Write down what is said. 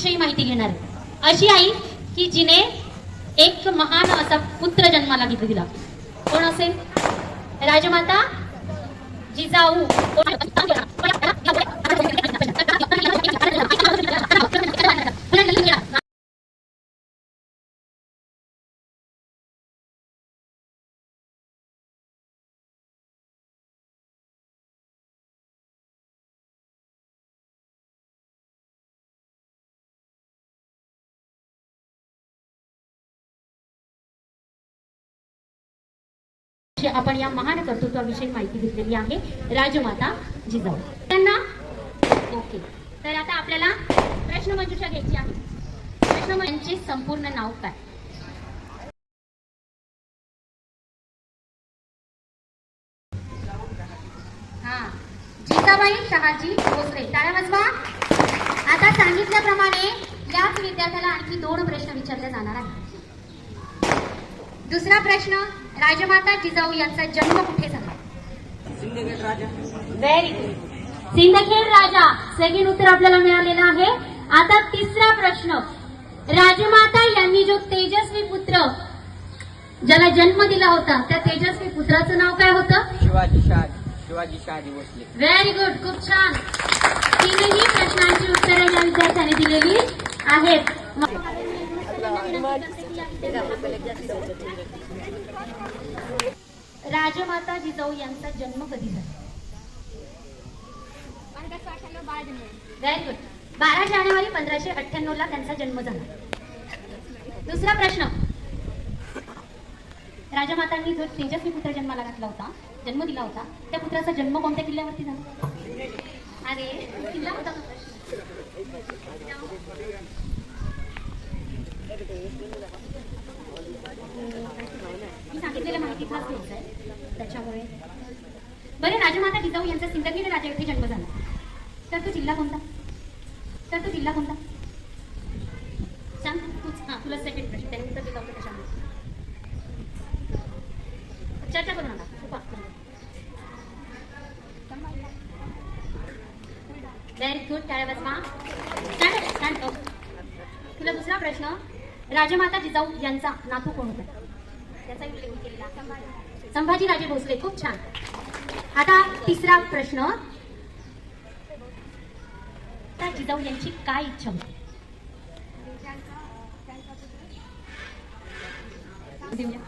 आईविषयी माहिती घेणार आहे. अशी आई की जिने एक महान असा पुत्र जन्माला घेतला दिला कोण असेल? राजमाता जिजाऊ. आपण या महान कर्तृत्वाविषयी माहिती घेतलेली आहे राजमाता जिजाऊ. त्यांना ओके. तर आता आपल्याला प्रश्न मंजुषा घ्यायची आहे. प्रश्न म्हणजे संपूर्ण नाव काय? हा. जिजाबाई शहाजी भोसले. टाळ्या वाजवा. आता सांगितल्याप्रमाणे याच विद्यार्थ्याला आणखी दोन प्रश्न विचारले जाणार आहेत. दुसरा प्रश्न राजमाता जिजाऊ यांचा जन्म कुठे झाला? Sindkhed Raja. Very good Sindkhed Raja. Second उत्तर आपल्याला मिळालेलं आहे. आता तिसरा प्रश्न. राजमाता यांनी जो तेजस्वी पुत्र ज्याला जन्म दिला होता त्या तेजस्वी पुत्राचं नाव काय होतं? शिवाजी शहाजी शिवाजी शहाजी भोसले व्हेरी गुड खूप छान. तीनही प्रश्नांची उत्तरे या विद्यार्थ्यांनी दिलेली आहेत. राजमाता जिजाऊ यांचा जन्म कधी झाला? व्हेरी गुड बारा जानेवारी पंधराशे अठ्ठ्याण्णव ला त्यांचा जन्म झाला. दुसरा प्रश्न. राजमातांनी जो तेजस्वी पुत्र जन्माला घातला होता जन्म दिला होता त्या पुत्राचा जन्म कोणत्या किल्ल्यावरती झाला? अरे किल्ला होता प्रश्न मी तिथलाच माहिती आहे त्याच्यामुळे. बरे राजमाता जिजाऊ यांचा सिंदखेड राजा येथे जन्म झाला. तर तो जिल्हा कोणता? तर तो जिल्हा कोणता? सांग. तूच हां तुला सेकंड प्रश्न. त्यानंतर उत्तर जाऊ कशामध्ये चर्चा करू नका. व्हेरी गुड टाळ्या बसवा. तुला दुसरा प्रश्न. राजमाता जिजाऊ यांचा नातू कोण होता? त्याचा उल्लेख केलेला. संभाजी राजे भोसले खूप छान. आता तिसरा प्रश्न. जिजाऊ यांची काय इच्छा होती? देऊया.